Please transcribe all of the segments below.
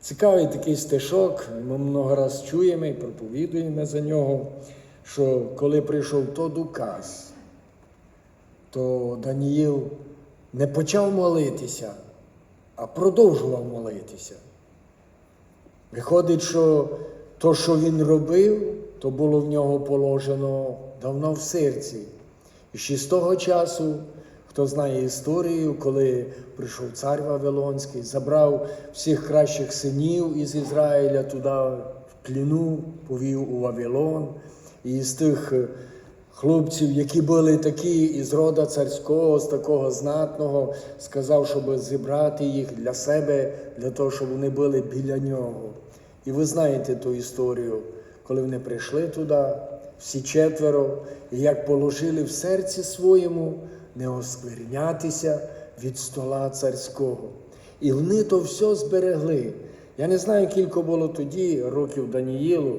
Цікавий такий стишок, ми много раз чуємо і проповідуємо за нього, що коли прийшов той указ, то Даніїл не почав молитися, а продовжував молитися. Виходить, що то, що він робив, то було в нього положено давно в серці. І з того часу, хто знає історію, коли прийшов цар Вавилонський, забрав всіх кращих синів із Ізраїля туди в пліну, повів у Вавилон. І з тих е, хлопців, які були такі із рода царського, з такого знатного, сказав, щоб зібрати їх для себе, для того, щоб вони були біля нього. І ви знаєте ту історію, коли вони прийшли туди, всі четверо, і як положили в серці своєму не осквернятися від стола царського. І вони то все зберегли. Я не знаю, кілько було тоді років Даніїлу,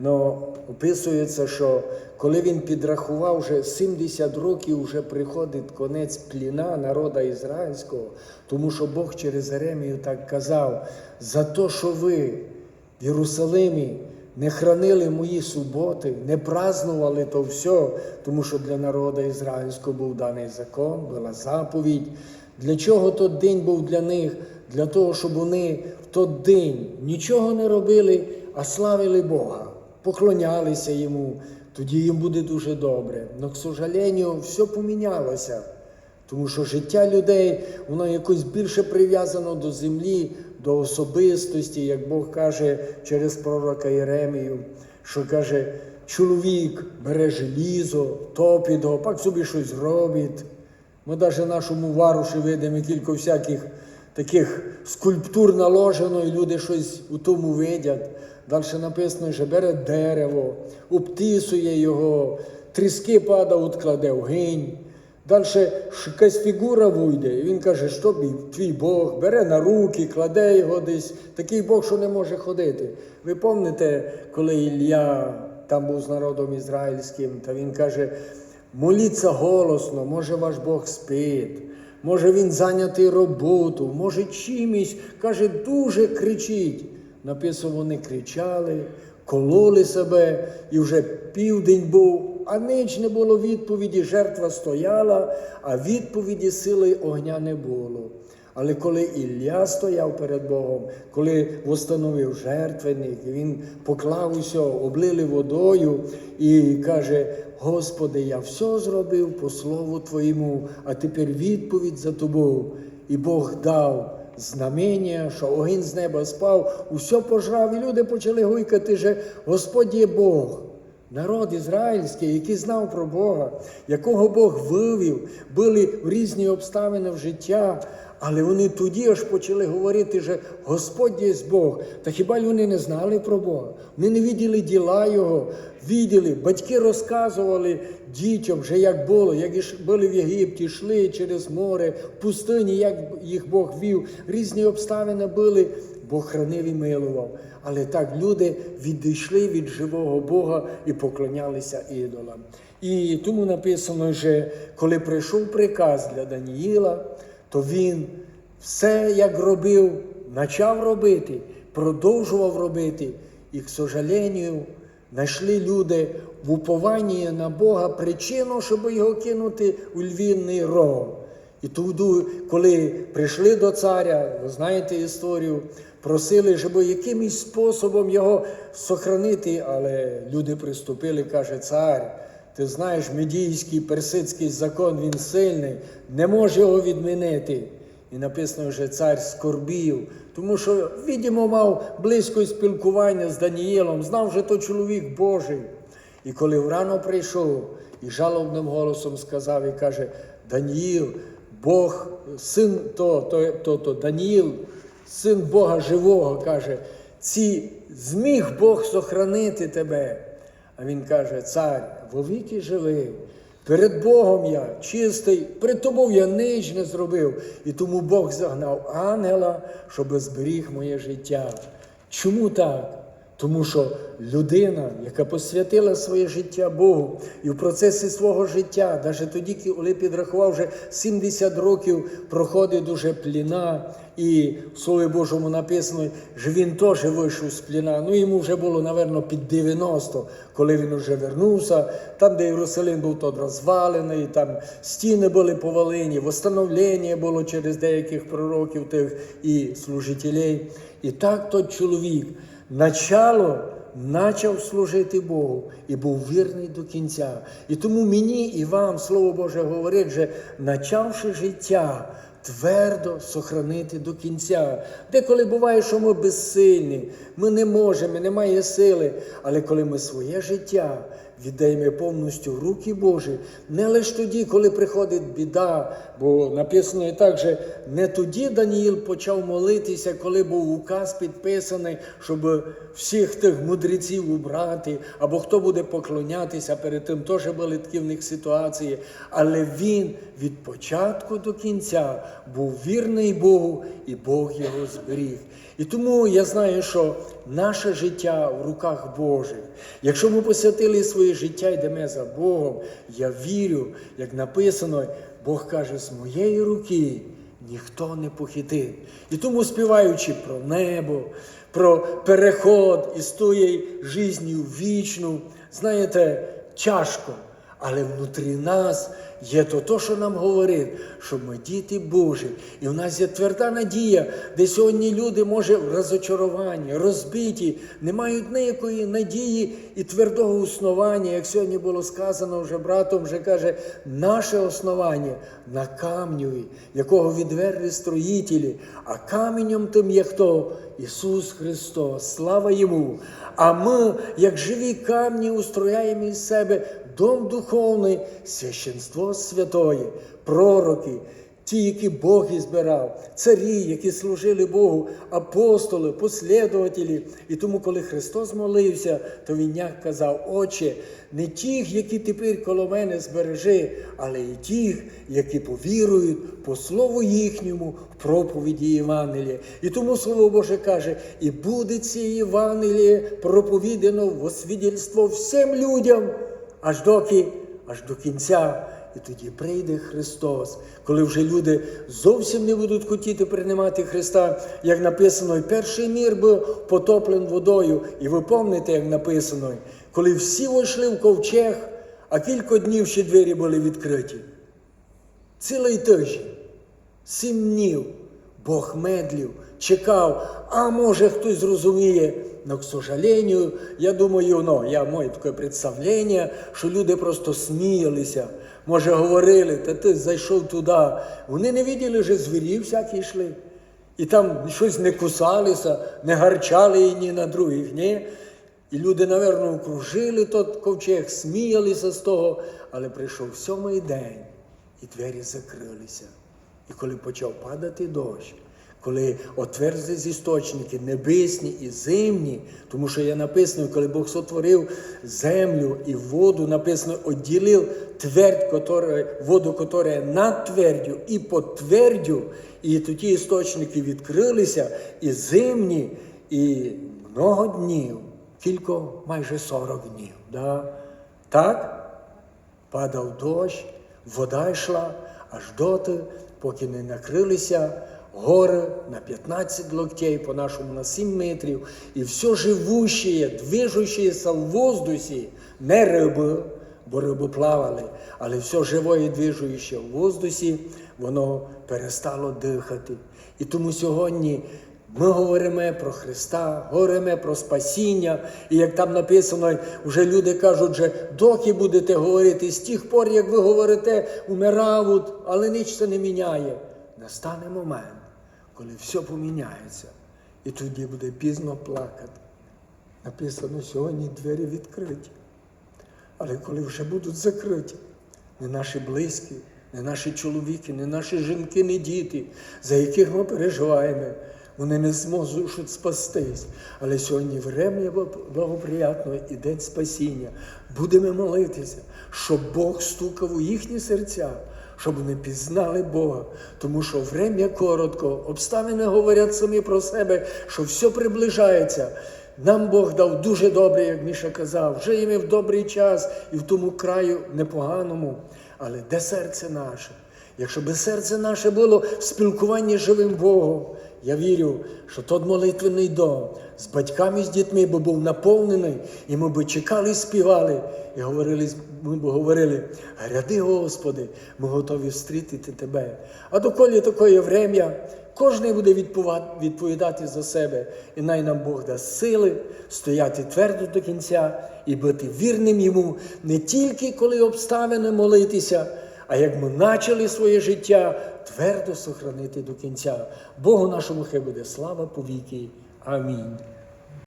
але описується, що коли він підрахував вже 70 років, вже приходить конець пліна народа ізраїльського, тому що Бог через Еремію так казав, за те, що ви в Єрусалимі не хранили мої суботи, не празнували то все, тому що для народу ізраїльського був даний закон, була заповідь. Для чого той день був для них? Для того, щоб вони в той день нічого не робили, а славили Бога, поклонялися йому. Тоді їм буде дуже добре. Но, к сожалению, все помінялося. Тому що життя людей, воно якось більше прив'язано до землі, до особистості, як Бог каже через пророка Єремію, що каже, чоловік бере желізо, топить його, пак собі щось робить. Ми навіть нашому варуші видимо кілька всяких таких скульптур наложено, і люди щось у тому видять. Далі написано, що бере дерево, обтисує його, тріски падають, кладе в гинь. Далі якась фігура вийде, і він каже, що твій Бог, бере на руки, кладе його десь. Такий Бог, що не може ходити. Ви пам'ятаєте, коли Ілля там був з народом ізраїльським, та він каже, моліться голосно, може ваш Бог спить, може він зайнятий роботу, може чимось, каже, дуже кричить. Написано, вони кричали, кололи себе, і вже південь був, а ніч не було відповіді, жертва стояла, а відповіді сили огня не було. Але коли Ілля стояв перед Богом, коли встановив жертвенник, він поклав усе, облили водою і каже: Господи, я все зробив по слову Твоєму, а тепер відповідь за тобою. І Бог дав знамення, що огонь з неба спав, усе пожрав, і люди почали гуйкати, що Господь є Бог. Народ ізраїльський, який знав про Бога, якого Бог вивів, були в різні обставини в життя, але вони тоді аж почали говорити, що Господь є Бог. Та хіба вони не знали про Бога? Вони не виділи діла Його, виділи, батьки розказували дітям, вже як було, як були в Єгипті, йшли через море, в пустині, як їх Бог вів. Різні обставини були, Бог хранив і милував. Але так люди відійшли від живого Бога і поклонялися ідолам. І тому написано, що коли прийшов приказ для Даніїла, то він все як робив, почав робити, продовжував робити. І, к сожалению, знайшли люди в упованні на Бога причину, щоб його кинути у львівний ров. І туди, коли прийшли до царя, ви знаєте історію, просили, щоб якимось способом його сохранити, але люди приступили, каже цар. Ти знаєш, медійський персидський закон він сильний, не може його відмінити. І написано, що цар скорбів, тому що, відомо, мав близьке спілкування з Даніїлом, знав, що то чоловік Божий. І коли врано прийшов і жалобним голосом сказав і каже: Даніїл, Бог, син то, то, то, то Даніїл, син Бога живого, каже, ці зміг Бог сохранити тебе. А він каже: Цар, вовіки живий. Перед Богом я чистий, перед тобою я нич не зробив. І тому Бог загнав ангела, щоб зберіг моє життя. Чому так? Тому що людина, яка посвятила своє життя Богу, і в процесі свого життя, навіть тоді, коли підрахував вже 70 років, проходить дуже пліна, і в Слові Божому написано, що він теж вийшов з пліна. Ну йому вже було, напевно, під 90, коли він вже вернувся. Там, де Єрусалим був тот розвалений, там стіни були повалені, восстановлення було через деяких пророків тих і служителей. І так той чоловік начало почав служити Богу і був вірний до кінця. І тому мені і вам, Слово Боже, говорить, що начавши життя, твердо сохранити до кінця. Деколи буває, що ми безсильні, ми не можемо, немає сили. Але коли ми своє життя віддаємо повністю в руки Божі, не лише тоді, коли приходить біда, бо написано і так, що не тоді Даніїл почав молитися, коли був указ підписаний, щоб всіх тих мудреців убрати, або хто буде поклонятися перед тим, теж були такі в них ситуації. Але він від початку до кінця був вірний Богу, і Бог його зберіг. І тому я знаю, що наше життя в руках Божих. Якщо ми посвятили своє життя, йдемо за Богом, я вірю, як написано, Бог каже, з моєї руки ніхто не похитив. І тому співаючи про небо, про переход із тої житті в вічну, знаєте, тяжко. Але внутрі нас є то, то, що нам говорить, що ми діти Божі. І в нас є тверда надія, де сьогодні люди, може, в розочаруванні, розбиті, не мають ніякої надії і твердого основання, як сьогодні було сказано вже братом, вже каже, наше основання на камню, якого відверли строїтелі, а каменем тим є хто? Ісус Христос, слава Йому! А ми, як живі камні, устрояємо із себе дом духовний, священство святої, пророки, ті, які Бог і збирав, царі, які служили Богу, апостоли, послідователі. І тому, коли Христос молився, то Він як казав, Отче, не тих, які тепер коло мене збережи, але і тих, які повірують по слову їхньому в проповіді Євангелія. І тому Слово Боже каже, і буде це Євангеліє проповідано в освідельство всім людям, аж доки, аж до кінця. І тоді прийде Христос, коли вже люди зовсім не будуть хотіти приймати Христа, як написано, і перший мір був потоплен водою. І ви пам'ятаєте, як написано, коли всі вийшли в ковчег, а кілька днів ще двері були відкриті. Цілий тиждень, сім днів Бог медлів, чекав, а може хтось зрозуміє. Но, к сожалению, я думаю, ну, я моє таке представлення, що люди просто сміялися. Може, говорили, та ти зайшов туди. Вони не виділи, що звірі всякі йшли. І там щось не кусалися, не гарчали і ні на других, ні. І люди, напевно, окружили тот ковчег, сміялися з того, але прийшов сьомий день, і двері закрилися. І коли почав падати дощ, коли отверзлись істочники небесні і земні, тому що є написано, коли Бог сотворив землю і воду, написано, оділив твердь, которая, воду, яка над твердю і под твердю, і тоді істочники відкрилися, і зимні, і много днів, кілько, майже 40 днів. Да? Так? Падав дощ, вода йшла аж доти, поки не накрилися гори на 15 локтей, по-нашому на 7 метрів, і все живущее, движущееся в воздусі, не риби, бо риби плавали, але все живе і движуще в воздусі, воно перестало дихати. І тому сьогодні ми говоримо про Христа, говоримо про спасіння. І як там написано, вже люди кажуть, що доки будете говорити, з тих пор, як ви говорите, умирають, але ніч це не міняє. Настане момент, коли все поміняється, і тоді буде пізно плакати. Написано, сьогодні двері відкриті. Але коли вже будуть закриті, не наші близькі, не наші чоловіки, не наші жінки, не діти, за яких ми переживаємо, вони не зможуть спастись. Але сьогодні врем'я благоприятного і день спасіння. Будемо молитися, щоб Бог стукав у їхні серця, щоб вони пізнали Бога. Тому що врем'я коротко, обставини говорять самі про себе, що все приближається. Нам Бог дав дуже добре, як Міша казав. Живемо в добрий час і в тому краю непоганому. Але де серце наше? Якщо би серце наше було в спілкуванні з живим Богом, я вірю, що тот молитвений дом з батьками, з дітьми би був наповнений, і ми б чекали, співали, і говорили, ми б говорили, гряди, Господи, ми готові встрітити Тебе. А доколі таке врем'я, кожен буде відповідати за себе, і най нам Бог дасть сили стояти твердо до кінця і бути вірним йому не тільки коли обставини молитися. А як ми почали своє життя твердо сохранити до кінця. Богу нашому хай буде слава повіки. Амінь.